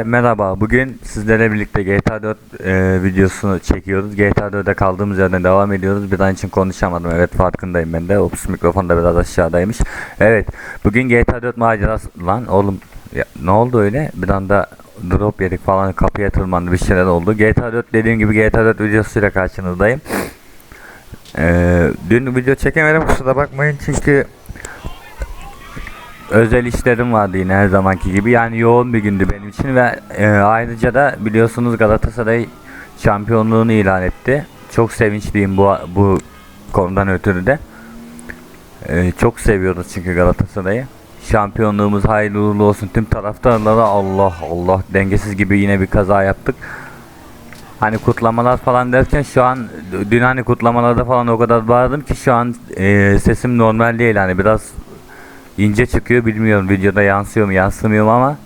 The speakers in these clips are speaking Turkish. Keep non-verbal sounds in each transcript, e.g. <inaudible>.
Merhaba, bugün sizlerle birlikte GTA 4 e, videosunu çekiyoruz. GTA 4'e kaldığımız yerden devam ediyoruz. Bir an için konuşamadım, evet farkındayım ben de. Ops mikrofon da biraz aşağıdaymış. Evet, bugün GTA 4 macerası... Lan oğlum, ya, ne oldu öyle? Bir anda drop yedik falan, kapıya tırmandı, bir şeyler oldu. GTA 4 dediğim gibi GTA 4 videosuyla karşınızdayım. E, dün video çekemedim, kusura bakmayın çünkü özel işlerim vardı yine her zamanki gibi. Yani yoğun bir gündü benim için ve e, ayrıca da biliyorsunuz Galatasaray şampiyonluğunu ilan etti. Çok sevinçliyim bu bu konudan ötürü de. E, çok seviyoruz çünkü Galatasaray'ı. Şampiyonluğumuz hayırlı uğurlu olsun tüm taraftarlara Allah Allah dengesiz gibi yine bir kaza yaptık. Hani kutlamalar falan derken şu an dün hani kutlamalarda falan o kadar bağırdım ki şu an e, sesim normal değil hani biraz ince çıkıyor bilmiyorum. Videoda yansıyor mu yansımıyor mu ama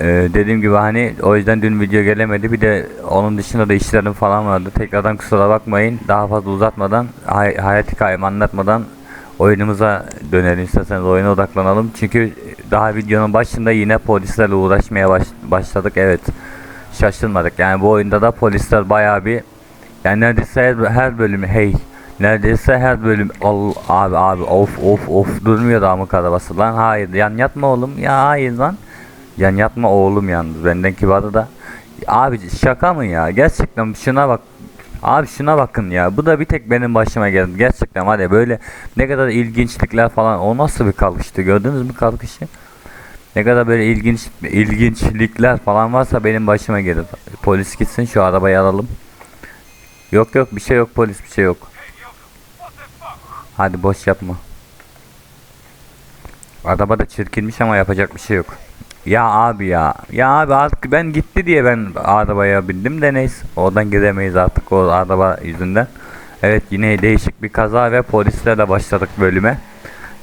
Ee, dediğim gibi hani o yüzden dün video gelemedi. Bir de onun dışında da işlerim falan vardı. Tekrardan kusura bakmayın. Daha fazla uzatmadan hay- hayat hikayemi anlatmadan oyunumuza dönelim isterseniz. Oyuna odaklanalım. Çünkü daha videonun başında yine polislerle uğraşmaya baş- başladık. Evet şaşırmadık. Yani bu oyunda da polisler bayağı bir yani neredeyse her, her bölümü hey neredeyse her bölüm al abi abi of of of durmuyor damık arabası lan hayır yan yatma oğlum. Ya hayır lan. Yan yatma oğlum yalnız benden kibarı da. Abi şaka mı ya? Gerçekten şuna bak. Abi şuna bakın ya. Bu da bir tek benim başıma geldi. Gerçekten var böyle ne kadar ilginçlikler falan. O nasıl bir kalkıştı? Gördünüz mü kalkışı? Ne kadar böyle ilginç ilginçlikler falan varsa benim başıma gelir polis gitsin şu arabayı alalım. Yok yok bir şey yok polis bir şey yok. Hadi boş yapma. Araba da çirkinmiş ama yapacak bir şey yok. Ya abi ya. Ya abi artık ben gitti diye ben arabaya bindim de neyse. Oradan gidemeyiz artık o araba yüzünden. Evet yine değişik bir kaza ve polislerle başladık bölüme.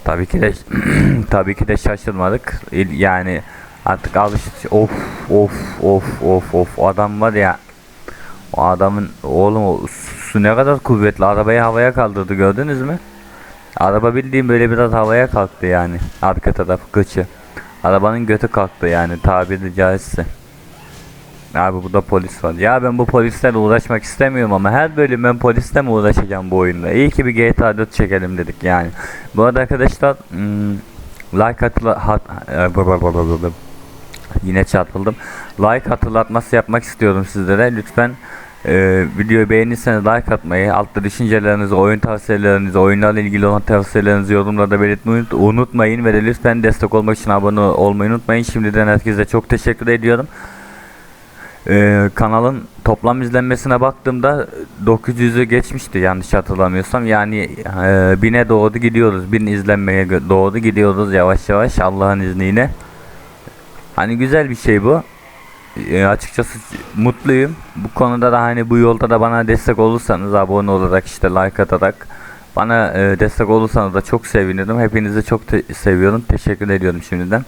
Tabii ki de <clears throat> tabii ki de şaşırmadık. Yani artık alış of of of of of adam var ya o adamın oğlum o su ne kadar kuvvetli arabayı havaya kaldırdı gördünüz mü? Araba bildiğim böyle biraz havaya kalktı yani arka taraf kıçı. Arabanın götü kalktı yani tabiri caizse. Abi burada polis var. Ya ben bu polislerle uğraşmak istemiyorum ama her bölüm ben polisle mi uğraşacağım bu oyunda? İyi ki bir GTA 4 çekelim dedik yani. Bu arada arkadaşlar hmm, like atıla hat, <laughs> Yine çarpıldım. Like hatırlatması yapmak istiyorum sizlere. Lütfen e, videoyu beğenirseniz like atmayı, altta düşüncelerinizi, oyun tavsiyelerinizi, oyunlarla ilgili olan tavsiyelerinizi yorumlarda belirtmeyi unut- unutmayın ve de lütfen destek olmak için abone olmayı unutmayın. Şimdiden herkese çok teşekkür ediyorum. E, kanalın toplam izlenmesine baktığımda 900'ü geçmişti yanlış hatırlamıyorsam. Yani e, bine doğru gidiyoruz. Bin izlenmeye gö- doğru gidiyoruz yavaş yavaş Allah'ın izniyle. Hani güzel bir şey bu. E, açıkçası mutluyum. Bu konuda da hani bu yolda da bana destek olursanız abone olarak işte like atarak bana e, destek olursanız da çok sevinirim. Hepinizi çok te- seviyorum. Teşekkür ediyorum şimdiden.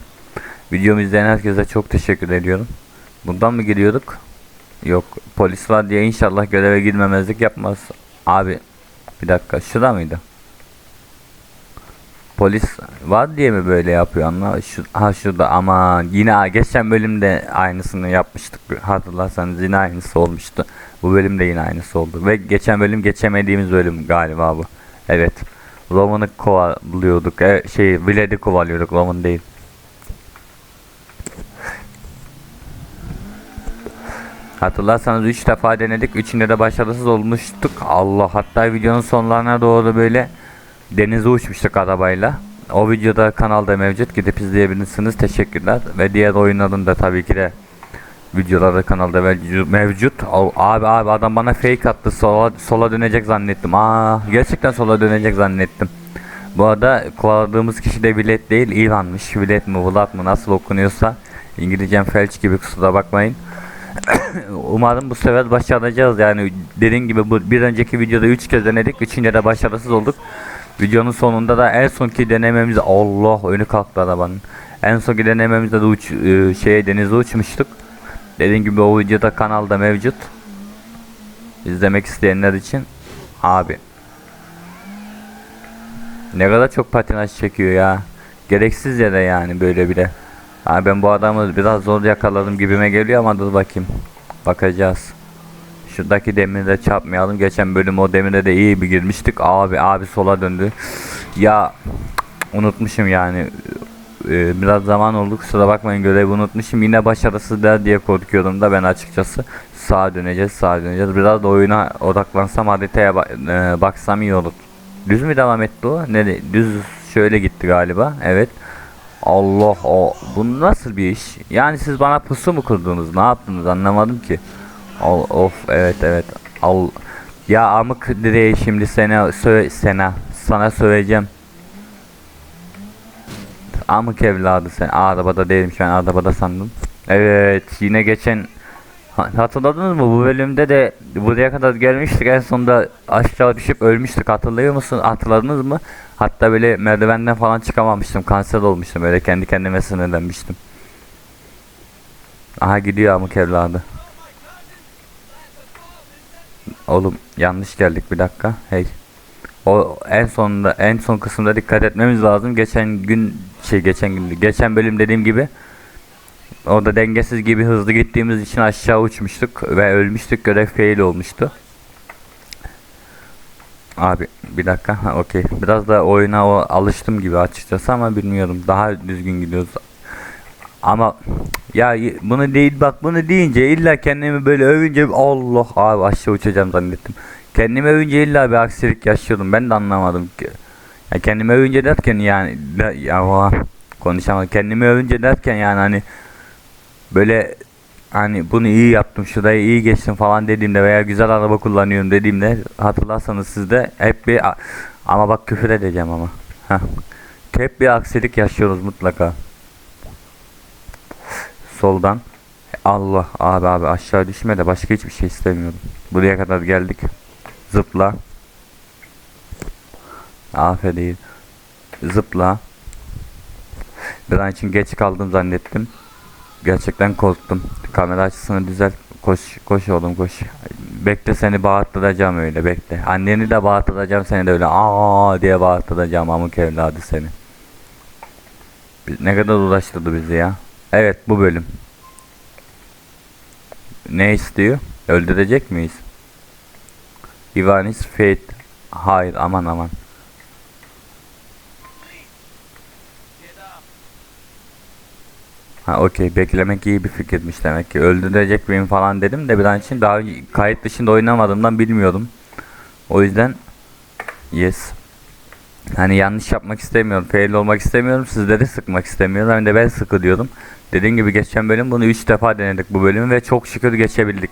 Videomu izleyen herkese çok teşekkür ediyorum. Bundan mı gidiyorduk? Yok. Polis var diye inşallah göreve girmemezlik yapmaz. Abi bir dakika şurada mıydı? Polis var diye mi böyle yapıyor anla? Şu, ha şurada ama yine geçen bölümde aynısını yapmıştık. Hatırlarsanız yine aynısı olmuştu. Bu bölümde yine aynısı oldu. Ve geçen bölüm geçemediğimiz bölüm galiba bu. Evet. Roman'ı kovalıyorduk. E, şey Vlad'i kovalıyorduk. Roman değil. Hatırlarsanız 3 defa denedik. Üçünde de başarısız olmuştuk. Allah hatta videonun sonlarına doğru böyle denize uçmuştuk arabayla. O videoda kanalda mevcut. Gidip izleyebilirsiniz. Teşekkürler. Ve diğer oyunların da tabii ki de videoları kanalda mevcu- mevcut. Abi abi adam bana fake attı. Sola, sola dönecek zannettim. Aa gerçekten sola dönecek zannettim. Bu arada kovaladığımız kişi de bilet değil İlhan'mış. Bilet mi Vlad mı nasıl okunuyorsa. İngilizcem felç gibi kusura bakmayın. <coughs> Umarım bu sefer başaracağız yani dediğim gibi bu bir önceki videoda 3 kez denedik üçünde de başarısız olduk videonun sonunda da en sonki denememiz Allah önü kalktı arabanın. En sonki denememizde de uç, e, şeye denize uçmuştuk. Dediğim gibi o videoda kanalda mevcut. İzlemek isteyenler için. Abi. Ne kadar çok patinaj çekiyor ya. Gereksiz yere yani böyle bile. Abi ben bu adamı biraz zor yakaladım gibime geliyor ama dur bakayım. Bakacağız. Şuradaki demiri de çarpmayalım. Geçen bölüm o demire de iyi bir girmiştik. Abi abi sola döndü. Ya unutmuşum yani. Ee, biraz zaman oldu kusura bakmayın görevi unutmuşum. Yine başarısız der diye korkuyorum da ben açıkçası. Sağa döneceğiz sağa döneceğiz. Biraz da oyuna odaklansam haritaya ba- e, baksam iyi olur. Düz mü devam etti o? Ne düz şöyle gitti galiba. Evet. Allah o bu nasıl bir iş? Yani siz bana pusu mu kurdunuz? Ne yaptınız anlamadım ki. Al, of evet evet. Al ya amık direği şimdi sana söyle sana sana söyleyeceğim. Amık evladı sen. Aa, arabada değilim şu an arabada sandım. Evet yine geçen Ha- Hatırladınız mı bu bölümde de buraya kadar gelmiştik en sonunda aşağı düşüp ölmüştük hatırlıyor musun hatırladınız mı? Hatta böyle merdivenden falan çıkamamıştım kanser olmuştum böyle kendi kendime sinirlenmiştim. Aha gidiyor amık evladı. Oğlum yanlış geldik bir dakika. Hey. O en sonunda en son kısımda dikkat etmemiz lazım. Geçen gün şey geçen gün geçen bölüm dediğim gibi Orada dengesiz gibi hızlı gittiğimiz için aşağı uçmuştuk ve ölmüştük. Görev fail olmuştu. Abi bir dakika. Ha okey. Biraz da oyuna o alıştım gibi açıkçası ama bilmiyorum. Daha düzgün gidiyoruz. Ama ya bunu değil bak bunu deyince illa kendimi böyle övünce Allah abi aşağı uçacağım zannettim. Kendimi övünce illa bir aksilik yaşıyordum. Ben de anlamadım ki. Ya kendimi övünce derken yani de, ya vah, konuşamadım. Kendimi övünce derken yani hani böyle hani bunu iyi yaptım şurayı iyi geçtim falan dediğimde veya güzel araba kullanıyorum dediğimde hatırlarsanız siz de hep bir ama bak küfür edeceğim ama Heh. hep bir aksilik yaşıyoruz mutlaka soldan Allah abi abi aşağı düşme de başka hiçbir şey istemiyorum buraya kadar geldik zıpla aferin zıpla bir an için geç kaldım zannettim Gerçekten korktum. Kamera açısını düzelt. Koş, koş oğlum koş. Bekle seni bağırtıracağım öyle bekle. Anneni de bağırtıracağım seni de öyle aa diye bağırtıracağım amık evladı seni. Ne kadar uğraştırdı bizi ya. Evet bu bölüm. Ne istiyor? Öldürecek miyiz? Ivanis Fate. Hayır aman aman. Ha okey beklemek iyi bir fikirmiş demek ki öldürecek miyim falan dedim de bir an için daha kayıt dışında oynamadığımdan bilmiyordum. O yüzden yes. Hani yanlış yapmak istemiyorum, fail olmak istemiyorum, sizleri sıkmak istemiyorum. Hem de ben sıkılıyordum. Dediğim gibi geçen bölüm bunu 3 defa denedik bu bölümü ve çok şükür geçebildik.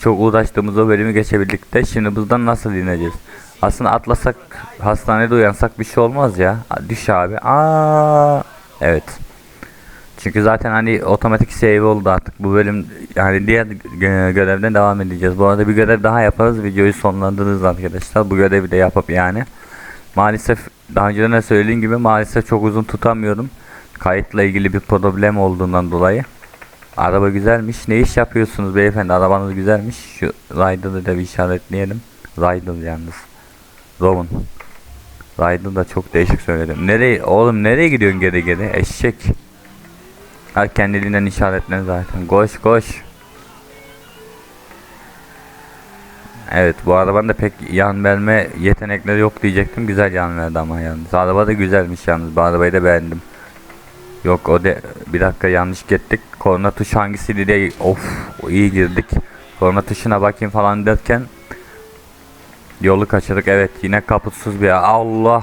Çok uğraştığımız o bölümü geçebildik de şimdi buradan nasıl ineceğiz? Aslında atlasak hastanede uyansak bir şey olmaz ya. Düş abi. Aa, evet. Çünkü zaten hani otomatik save oldu artık bu bölüm yani diğer gö- görevden devam edeceğiz. Bu arada bir görev daha yaparız videoyu sonlandırırız arkadaşlar bu görevi de yapıp yani. Maalesef daha önce de söylediğim gibi maalesef çok uzun tutamıyorum. Kayıtla ilgili bir problem olduğundan dolayı. Araba güzelmiş. Ne iş yapıyorsunuz beyefendi? Arabanız güzelmiş. Şu Rider'ı da bir işaretleyelim. Rider yalnız. Rowan. Rider da çok değişik söyledim. Nereye oğlum nereye gidiyorsun geri geri? Eşek. Ha kendiliğinden işaretlen zaten. Koş koş. Evet bu arabanın da pek yan verme yetenekleri yok diyecektim. Güzel yan verdi ama yalnız. Araba da güzelmiş yalnız. Bu arabayı da beğendim. Yok o de bir dakika yanlış gittik. Korna tuşu hangisiydi de of iyi girdik. Korna tuşuna bakayım falan derken yolu kaçırdık. Evet yine kaputsuz bir Allah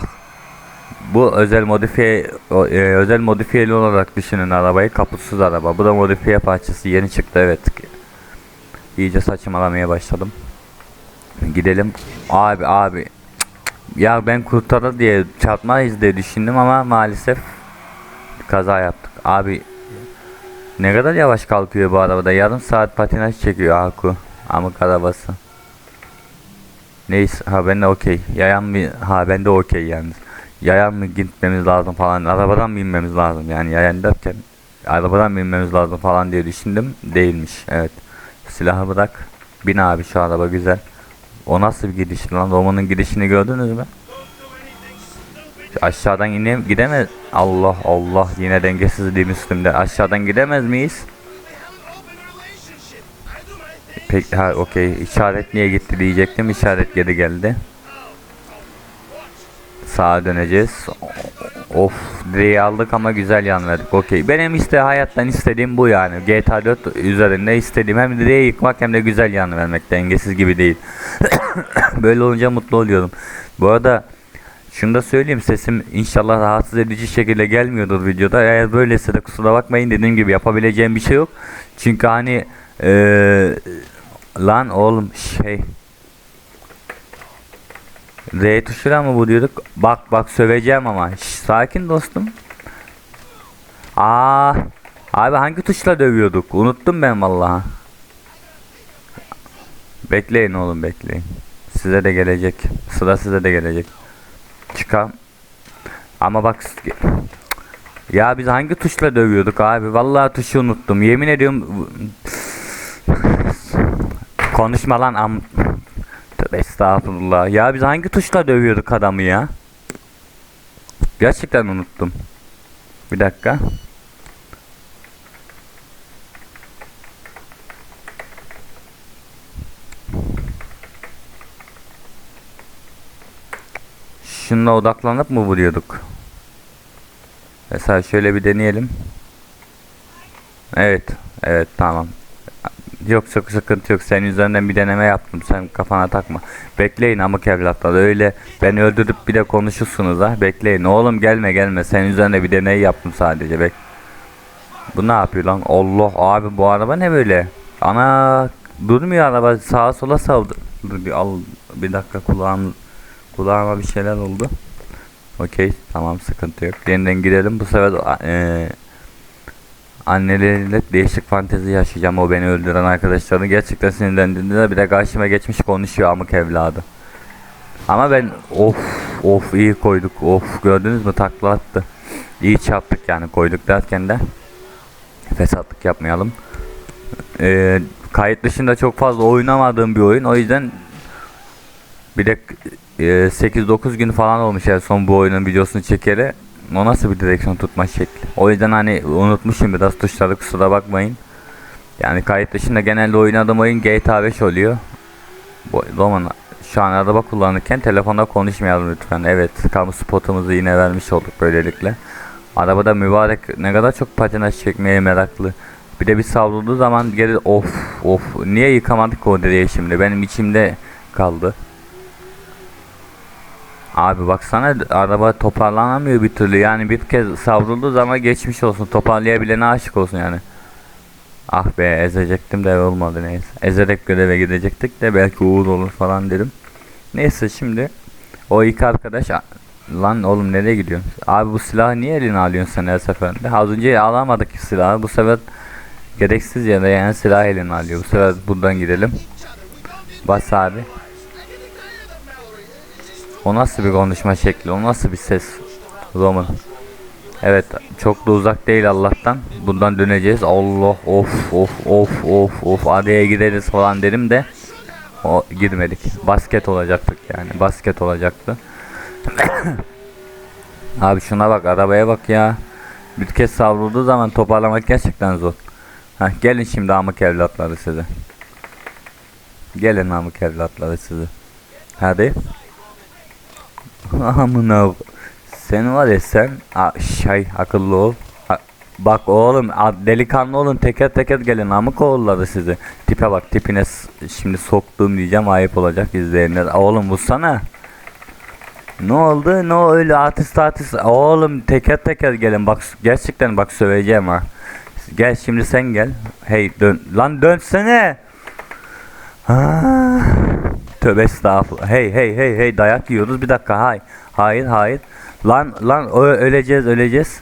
bu özel modifiye e, özel modifiyeli olarak düşünün arabayı kaputsuz araba. Bu da modifiye parçası yeni çıktı evet. İyice saçmalamaya başladım. Gidelim. Abi abi. Ya ben kurtarır diye çarpmayız diye düşündüm ama maalesef kaza yaptık. Abi ne kadar yavaş kalkıyor bu arabada. Yarım saat patinaj çekiyor Aku. Amık arabası. Neyse ha ben de okey. Yayan mı? Ha ben de okey yalnız. Yayan mı gitmemiz lazım falan. Arabadan mı inmemiz lazım yani yayan derken. Arabadan mı inmemiz lazım falan diye düşündüm. Değilmiş evet. Silahı bırak. Bin abi şu araba güzel. O nasıl bir gidiş lan? Roman'ın gidişini gördünüz mü? aşağıdan yine gidemez. Allah Allah yine dengesizliğim üstümde. Aşağıdan gidemez miyiz? Peki ha okey işaret niye gitti diyecektim işaret geri geldi. Sağa döneceğiz. Of direği aldık ama güzel yan verdik. Okey. Benim işte hayattan istediğim bu yani. GTA 4 üzerinde istediğim hem direği yıkmak hem de güzel yan vermek. Dengesiz gibi değil. <coughs> Böyle olunca mutlu oluyorum. Bu arada şunu da söyleyeyim sesim inşallah rahatsız edici şekilde gelmiyordur videoda. Eğer böyleyse de kusura bakmayın dediğim gibi yapabileceğim bir şey yok. Çünkü hani eee lan oğlum şey R tuşuyla mı vuruyorduk? Bak bak söveceğim ama. Şş, sakin dostum. Aa, abi hangi tuşla dövüyorduk? Unuttum ben vallahi. Bekleyin oğlum bekleyin. Size de gelecek. Sıra size de gelecek. Çıkam. Ama bak ya biz hangi tuşla dövüyorduk abi? Vallahi tuşu unuttum. Yemin ediyorum konuşma lan am estağfurullah. Ya biz hangi tuşla dövüyorduk adamı ya? Gerçekten unuttum. Bir dakika. Şununla odaklanıp mı vuruyorduk? Mesela şöyle bir deneyelim. Evet. Evet tamam. Yok çok sıkıntı yok. Senin üzerinden bir deneme yaptım. Sen kafana takma. Bekleyin amık evlatlar. Öyle beni öldürüp bir de konuşursunuz ha. Bekleyin. Oğlum gelme gelme. Senin üzerinde bir deney yaptım sadece. Bek. Bu ne yapıyor lan? Allah abi bu araba ne böyle? Ana durmuyor araba. Sağa sola savdı. Dur bir al bir dakika kulağım kulağıma bir şeyler oldu. Okey tamam sıkıntı yok. Yeniden girelim. Bu sefer eee anneleriyle değişik fantezi yaşayacağım o beni öldüren arkadaşlarını gerçekten sinirlendiğinde bir de karşıma geçmiş konuşuyor amık evladı. Ama ben of of iyi koyduk of gördünüz mü takla attı. İyi çarptık yani koyduk derken de fesatlık yapmayalım. Ee, kayıt dışında çok fazla oynamadığım bir oyun o yüzden bir de e, 8-9 gün falan olmuş yani son bu oyunun videosunu çekeli. O nasıl bir direksiyon tutma şekli? O yüzden hani unutmuşum biraz tuşları kusura bakmayın. Yani kayıt dışında genelde oynadığım oyun GTA 5 oluyor. Bu zaman şu an araba kullanırken telefonda konuşmayalım lütfen. Evet kamu spotumuzu yine vermiş olduk böylelikle. Arabada mübarek ne kadar çok patinaj çekmeye meraklı. Bir de bir savrulduğu zaman geri of of niye yıkamadık o direği şimdi benim içimde kaldı. Abi baksana araba toparlanamıyor bir türlü yani bir kez savrulduğu zaman geçmiş olsun toparlayabilene aşık olsun yani. Ah be ezecektim de olmadı neyse. Ezerek göreve gidecektik de belki uğur olur falan dedim. Neyse şimdi o iki arkadaş lan oğlum nereye gidiyorsun? Abi bu silahı niye eline alıyorsun sen her seferinde? Az önce alamadık silahı bu sefer gereksiz yere yani silah eline alıyor. Bu sefer buradan gidelim. Bas abi. O nasıl bir konuşma şekli? O nasıl bir ses? Roman. Evet çok da uzak değil Allah'tan. Bundan döneceğiz. Allah of of of of of adaya gideriz falan dedim de o girmedik. Basket olacaktık yani. Basket olacaktı. <coughs> Abi şuna bak arabaya bak ya. Bir kez savrulduğu zaman toparlamak gerçekten zor. Heh, gelin şimdi amık evlatları size. Gelin amık evlatları size. Hadi. Amına sen var ya sen a, şey akıllı ol. A, bak oğlum a, delikanlı olun teker teker gelin amık oğulları sizi. Tipe bak tipine şimdi soktuğum diyeceğim ayıp olacak izleyenler. Oğlum vursana. Ne oldu? Ne öyle artist artist. Oğlum teker teker gelin bak gerçekten bak söveceğim ha. Gel şimdi sen gel. Hey dön. Lan dönsene. Ha. Tövbe estağfurullah. Hey hey hey hey dayak yiyoruz. Bir dakika hay. Hayır hayır. Lan lan öleceğiz öleceğiz.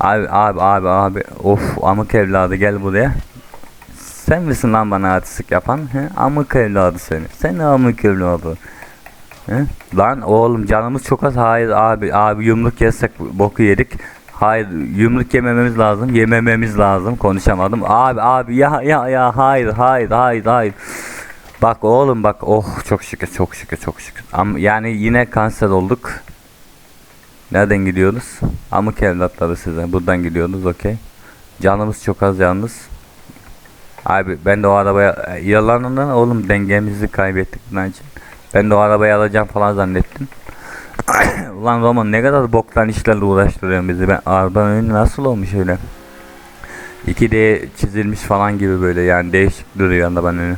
Abi abi abi abi. Of amık evladı gel buraya. Sen misin lan bana artistik yapan? He? Amık evladı seni. Sen amık evladı. He? Lan oğlum canımız çok az. Hayır abi abi yumruk yesek boku yedik. Hayır yumruk yemememiz lazım. Yemememiz lazım. Konuşamadım. Abi abi ya ya ya hayır hayır hayır hayır. Bak oğlum bak oh çok şükür çok şükür çok şükür. Ama yani yine kanser olduk. Nereden gidiyoruz? Amık evlatları size. Buradan gidiyoruz okey. Canımız çok az yalnız. Abi ben de o arabaya yalanından oğlum dengemizi kaybettik için. Ben de o arabayı alacağım falan zannettim. <coughs> Ulan Roman ne kadar boktan işlerle uğraştırıyorsun bizi. Ben arabanın önü nasıl olmuş öyle? 2D çizilmiş falan gibi böyle yani değişik duruyor arabanın önü.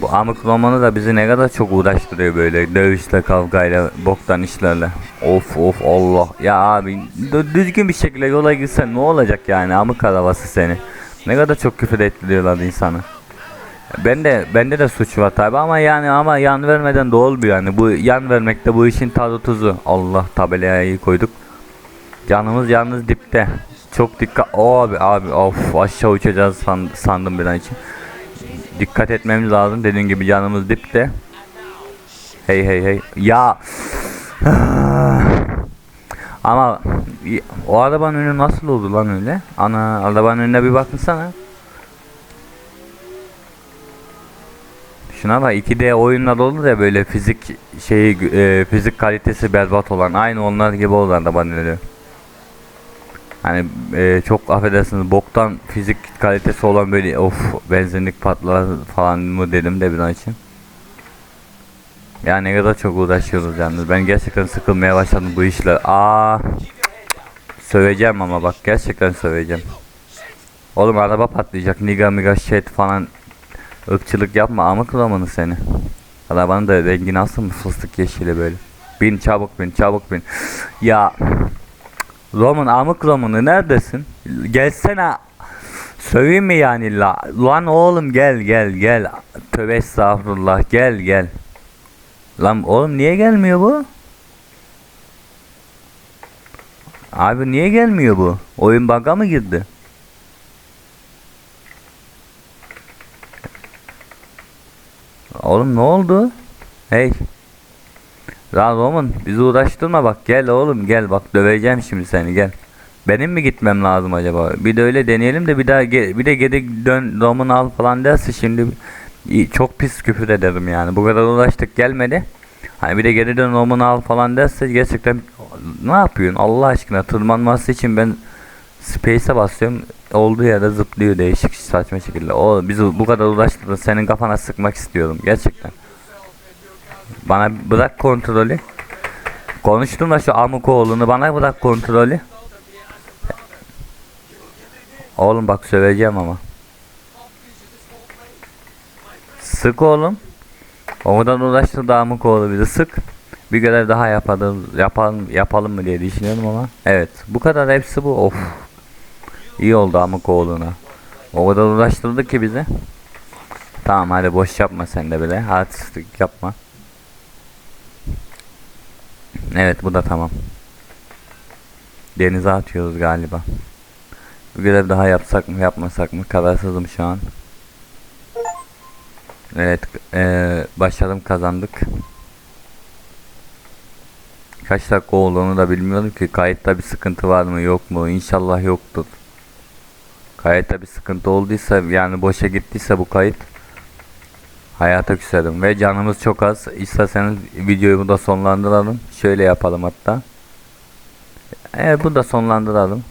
Bu amık romanı da bizi ne kadar çok uğraştırıyor böyle dövüşle kavgayla boktan işlerle. Of of Allah ya abi dü- düzgün bir şekilde yola gitsen ne olacak yani amık arabası seni. Ne kadar çok küfür ettiriyorlar insanı. Ben de bende de suç var tabi ama yani ama yan vermeden de olmuyor yani bu yan vermekte bu işin tadı tuzu. Allah tabelaya iyi koyduk. Canımız yalnız dipte. Çok dikkat. Abi abi of aşağı uçacağız san- sandım bir an için. Dikkat etmemiz lazım. Dediğim gibi canımız dipte. Hey hey hey. Ya. <sighs> Ama o arabanın önü nasıl oldu lan öyle? Ana arabanın önüne bir bakınsana. Şuna bak 2D oyunlar olur ya böyle fizik şeyi e, fizik kalitesi berbat olan aynı onlar gibi oldu arabanın önü. Hani e, çok affedersiniz boktan fizik kalitesi olan böyle of benzinlik patlar falan mı dedim de bir an için. Ya ne kadar çok uğraşıyoruz yalnız. Ben gerçekten sıkılmaya başladım bu işle. Aa. Söveceğim ama bak gerçekten söveceğim. Oğlum araba patlayacak. Niga miga shit falan. ırkçılık yapma amık zamanı seni. Arabanın da rengi nasıl mı fıstık yeşili böyle. Bin çabuk bin çabuk bin. Ya. Roman amık Roman'ı neredesin? Gelsene. Söveyim mi yani la? Lan oğlum gel gel gel. Tövbe estağfurullah gel gel. Lan oğlum niye gelmiyor bu? Abi niye gelmiyor bu? Oyun bug'a mı girdi? Oğlum ne oldu? Hey. Lan Roman bizi uğraştırma bak gel oğlum gel bak döveceğim şimdi seni gel. Benim mi gitmem lazım acaba? Bir de öyle deneyelim de bir daha bir de geri dön Roman al falan derse şimdi çok pis küfür ederim yani. Bu kadar uğraştık gelmedi. Hani bir de geri dön Roman al falan derse gerçekten ne yapıyorsun Allah aşkına tırmanması için ben Space'e basıyorum olduğu yerde zıplıyor değişik saçma şekilde. O bizi bu kadar uğraştırdın senin kafana sıkmak istiyorum gerçekten. Bana bırak kontrolü. Konuştum da şu Amukoğlu'nu bana bırak kontrolü. Oğlum bak söveceğim ama. Sık oğlum. Oradan uğraştı da Amukoğlu bizi sık. Bir görev daha yapalım, yapalım, yapalım mı diye düşünüyorum ama. Evet bu kadar hepsi bu. Of. İyi oldu Amukoğlu'na. O kadar uğraştırdı ki bizi. Tamam hadi boş yapma sen de bile. Artistlik yapma. Evet bu da tamam. Denize atıyoruz galiba. Bir görev daha yapsak mı yapmasak mı kararsızım şu an. Evet eee başladım kazandık. Kaç dakika olduğunu da bilmiyorum ki kayıtta bir sıkıntı var mı yok mu İnşallah yoktur. Kayıtta bir sıkıntı olduysa yani boşa gittiyse bu kayıt hayata küserim ve canımız çok az. İsterseniz videoyu burada sonlandıralım. Şöyle yapalım hatta. Evet burada sonlandıralım.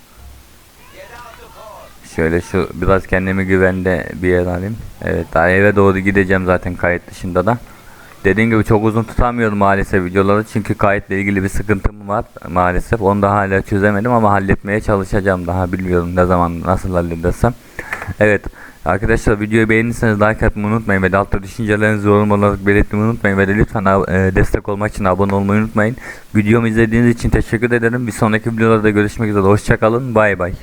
Şöyle şu biraz kendimi güvende bir yer alayım. Evet daha eve doğru gideceğim zaten kayıt dışında da. Dediğim gibi çok uzun tutamıyorum maalesef videoları çünkü kayıtla ilgili bir sıkıntım var maalesef. Onu da hala çözemedim ama halletmeye çalışacağım daha bilmiyorum ne zaman nasıl halledersem. Evet arkadaşlar videoyu beğenirseniz like atmayı unutmayın ve altta düşüncelerinizi yorum olarak belirtmeyi unutmayın ve de lütfen e, destek olmak için abone olmayı unutmayın. Videomu izlediğiniz için teşekkür ederim. Bir sonraki videolarda görüşmek üzere. Hoşçakalın. Bay bay.